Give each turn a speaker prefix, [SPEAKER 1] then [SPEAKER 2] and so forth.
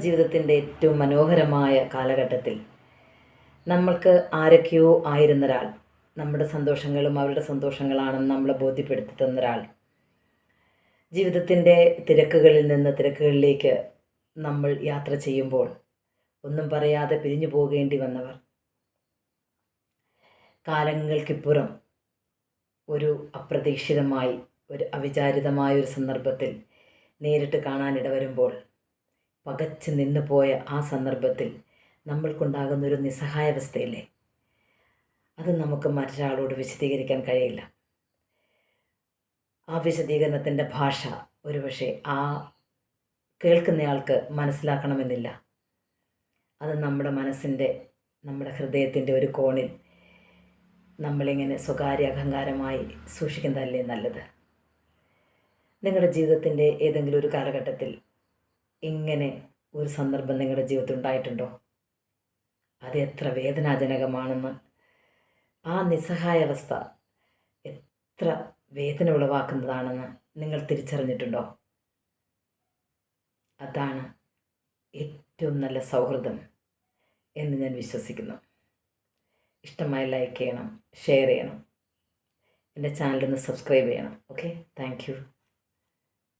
[SPEAKER 1] ജീവിതത്തിന്റെ ഏറ്റവും മനോഹരമായ കാലഘട്ടത്തിൽ നമ്മൾക്ക് ആരൊക്കെയോ ആയിരുന്ന ഒരാൾ നമ്മുടെ സന്തോഷങ്ങളും അവരുടെ സന്തോഷങ്ങളാണെന്ന് നമ്മളെ ബോധ്യപ്പെടുത്തി തന്ന ഒരാൾ ജീവിതത്തിന്റെ തിരക്കുകളിൽ നിന്ന് തിരക്കുകളിലേക്ക് നമ്മൾ യാത്ര ചെയ്യുമ്പോൾ ഒന്നും പറയാതെ പിരിഞ്ഞു പോകേണ്ടി വന്നവർ. കാലങ്ങൾക്കിപ്പുറം ഒരു അപ്രതീക്ഷിതമായി ഒരു അവിചാരിതമായ ഒരു സന്ദർഭത്തിൽ നേരിട്ട് കാണാനിട വരുമ്പോൾ പകച്ച് നിന്നു പോയ ആ സന്ദർഭത്തിൽ നമ്മൾക്കുണ്ടാകുന്ന ഒരു നിസ്സഹായാവസ്ഥയില്ലേ? അത് നമുക്ക് മറ്റൊരാളോട് വിശദീകരിക്കാൻ കഴിയില്ല. ആ വിശദീകരണത്തിന്റെ ഭാഷ ഒരുപക്ഷെ ആ കേൾക്കുന്നയാൾക്ക് മനസ്സിലാക്കണമെന്നില്ല. അത് നമ്മുടെ മനസ്സിന്റെ നമ്മുടെ ഹൃദയത്തിന്റെ ഒരു കോണിൽ നമ്മളിങ്ങനെ സ്വകാര്യ അഹങ്കാരമായി സൂക്ഷിക്കുന്നതല്ലേ നല്ലത്? നിങ്ങളുടെ ജീവിതത്തിന്റെ ഏതെങ്കിലും ഒരു കാലഘട്ടത്തിൽ ഇങ്ങനെ ഒരു സന്ദർഭം നിങ്ങളുടെ ജീവിതത്തിൽ ഉണ്ടായിട്ടുണ്ടോ അത് എത്ര വേദനാജനകമാണെന്ന്. ആ നിസ്സഹായാവസ്ഥ എത്ര വേദന ഉളവാക്കുന്നതാണെന്ന് നിങ്ങൾ തിരിച്ചറിഞ്ഞിട്ടുണ്ടോ? അതാണ് ഏറ്റവും നല്ല സൗഹൃദം എന്ന് ഞാൻ വിശ്വസിക്കുന്നു. ഇഷ്ടമായ ലൈക്ക് ചെയ്യണം ഷെയർ ചെയ്യണം. എന്റെ ചാനലൊന്ന് സബ്സ്ക്രൈബ് ചെയ്യണം ഓക്കെ? താങ്ക്